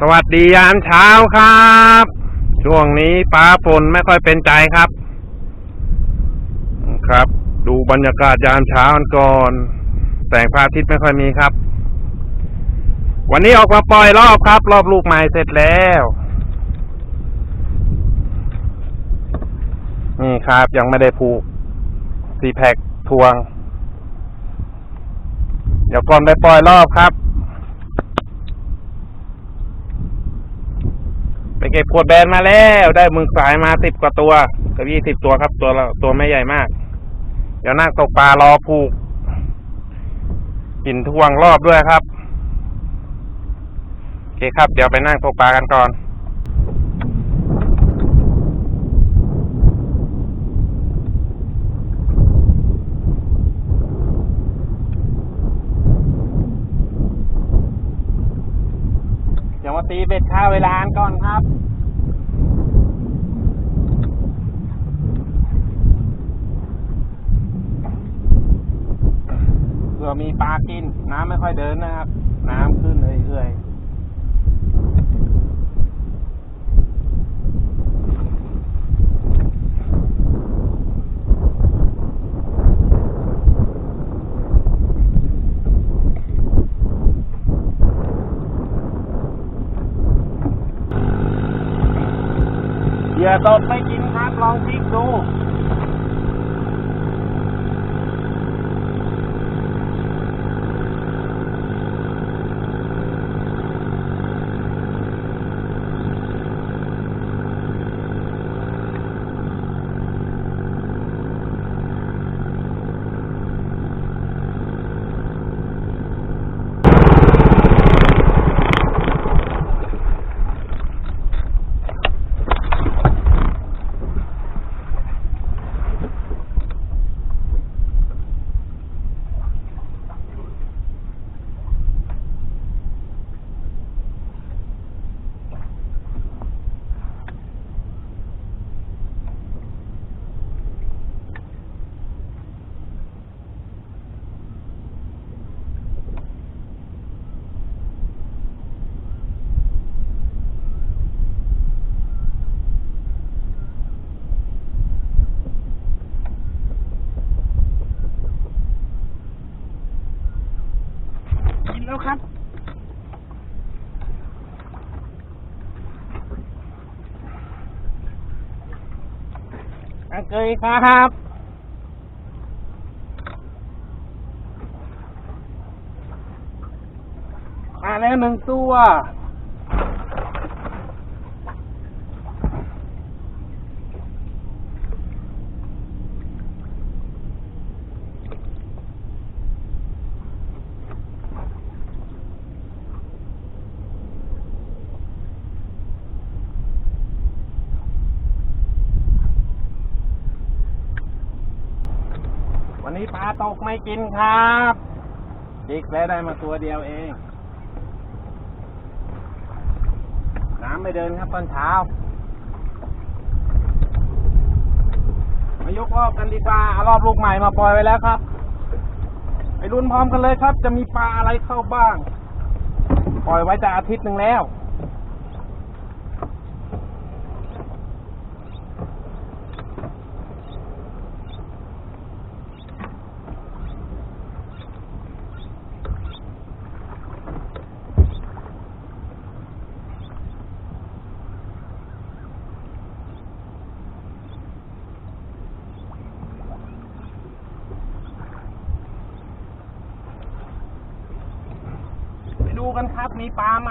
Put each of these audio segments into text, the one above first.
สวัสดียามเช้าครับ ช่วงนี้ฟ้าฝนไม่ค่อยเป็นใจครับ ครับ ดูบรรยากาศยามเช้ากันก่อนแสงพระอาทิตย์ไม่ค่อยมีครับ วันนี้ออกมาปล่อยรอบครับ รอบลูกใหม่เสร็จแล้วนี่ครับยังไม่ได้ผูกสีแพ็กทวง เดี๋ยวก่อนไปปล่อยรอบครับ ไป เก็บขวดแบนมาแล้ว ได้มึงสายมาสิบกว่าตัวกับยี่สิบตัวครับ ตัวละตัวไม่ใหญ่มาก เดี๋ยวนั่งตกปลารอผูกหินทวงรอบด้วยครับ โอเคครับ เดี๋ยวไปนั่งตกปลากันก่อน เดี๋ยวมา ตีเบ็ดข้าวเวลาอันก่อนครับเผื่อมีปลากิน น้ำไม่ค่อยเดินนะครับ น้ำขึ้นเรื่อยๆ อย่าตบไม่กินครับลองพลิกดู กินแล้วครับ อังเกยครับมาแล้วหนึ่งตัว วั นนี้ปลาตกไม่กินครับดิกแล้วได้มาตัวเดียวเอง น้ำไม่เดินครับตอนเช้า มายกรอบกันดีกว่าเอารอบลูกใหม่มาปล่อยไว้แล้วครับ ไปรุ่นพร้อมกันเลยครับ จะมีปลาอะไรเข้าบ้าง ปล่อยไว้จะอาทิตย์หนึ่งแล้ว ดูกันครับ มีปลาไหม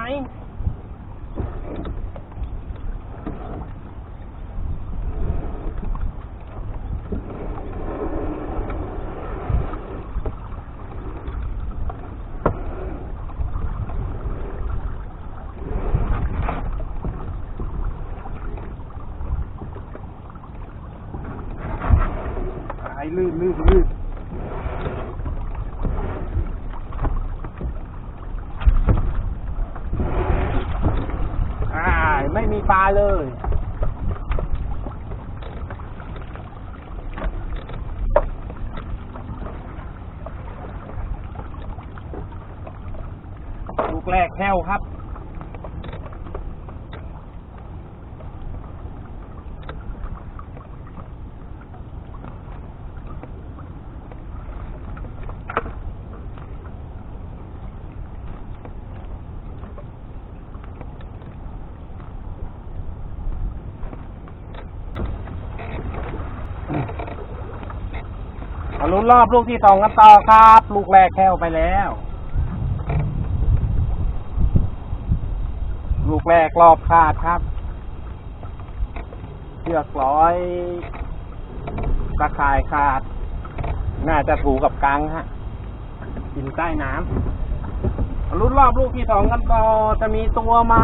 สายลื่นลื่นลื่น อ่าไม่ มีปลาเลย ลูกแรกแห้วครับ มาลุ้นรอบลูกที่สองกันต่อครับ ลูกแรกแค่วไปแล้ว ลูกแรกรอบขาดครับเชือกร้อยตะข่ายขาด น่าจะถูกกับกังฮะกินใต้น้ำลุ้นรอบลูกที่สองกันต่อจะมีตัวไหม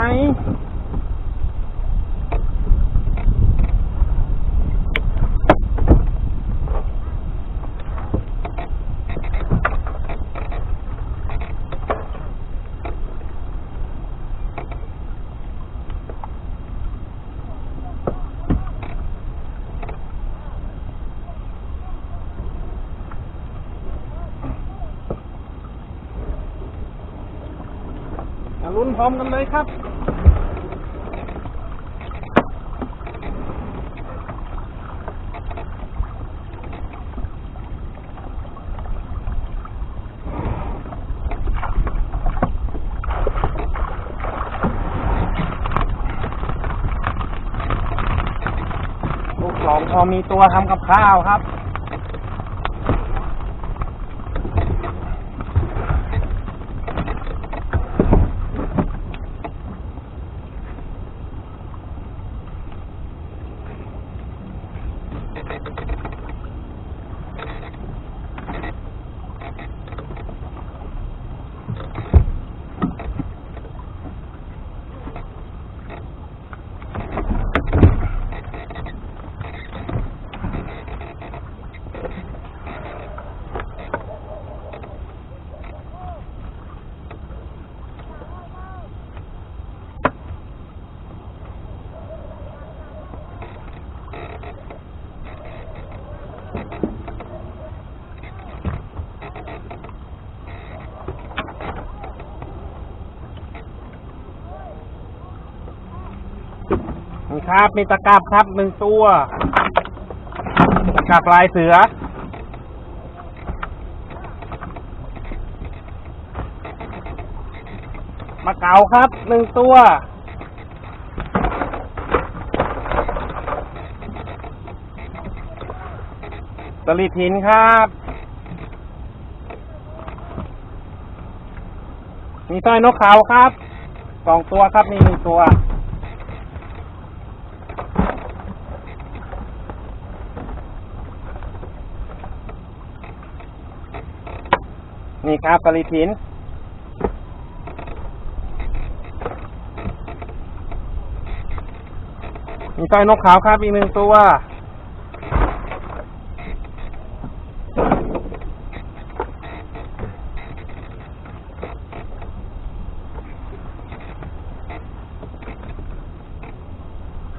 ลุ้นพร้อมกันเลยครับลูกสองพอมีตัวทำกับข้าวครับ นี่ครับมีตะกราบครับหนึ่งตัวตะกราบลายเสือ มาเก๋าครับหนึ่งตัวสลิดหินครับมีสร้อยนกเขาครับสองตัวครับมีหนึ่งตัว นี่ครับปริทินมีสร้อยนกขาวครับอีกหนึ่งตัว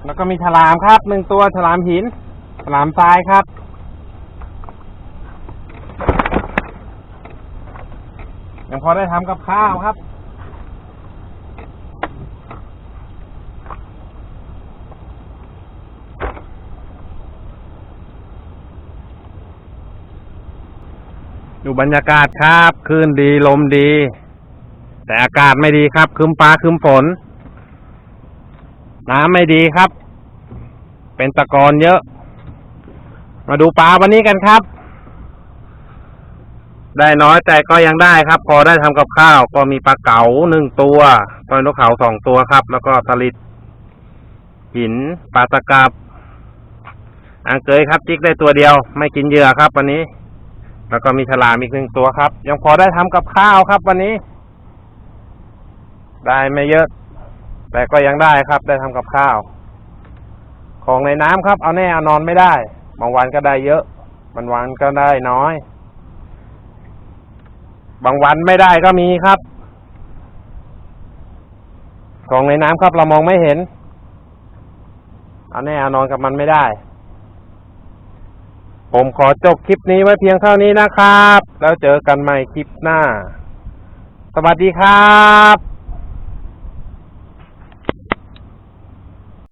แล้วก็มีฉลามครับหนึ่งตัวฉลามหินฉลามทรายครับ ยัง พอได้ทำกับข้าวครับ ดูบรรยากาศครับคลื่นดีลมดี แต่อากาศไม่ดีครับครึมฟ้าครึมฝน น้ำไม่ดีครับ เป็นตะกอนเยอะ มาดูปลาวันนี้กันครับ ได้น้อยแต่ก็ยังได้ครับ พอได้ทำกับข้าว ก็มีปลาเก๋าหนึ่งตัวตอนนกเขาสองตัวครับ แล้วก็สลิดหินปลาตะกับอ่างเกยครับจิกได้ตัวเดียว ไม่กินเหยื่อครับวันนี้ แล้วก็มีฉลามอีกหนึ่งตัวครับ ยังพอได้ทำกับข้าวครับ วันนี้ ได้ไม่เยอะ แต่ก็ยังได้ครับ ได้ทำกับข้าว ของในน้ำครับ เอาแน่เอานอนไม่ได้ บางวันก็ได้เยอะบางวันก็ได้น้อย บางวันไม่ได้ก็มีครับของในน้ำครับเรามองไม่เห็น เอาแน่เอานอนกับมันไม่ได้ ผมขอจบคลิปนี้ไว้เพียงเท่านี้นะครับ แล้วเจอกันใหม่คลิปหน้า สวัสดีครับ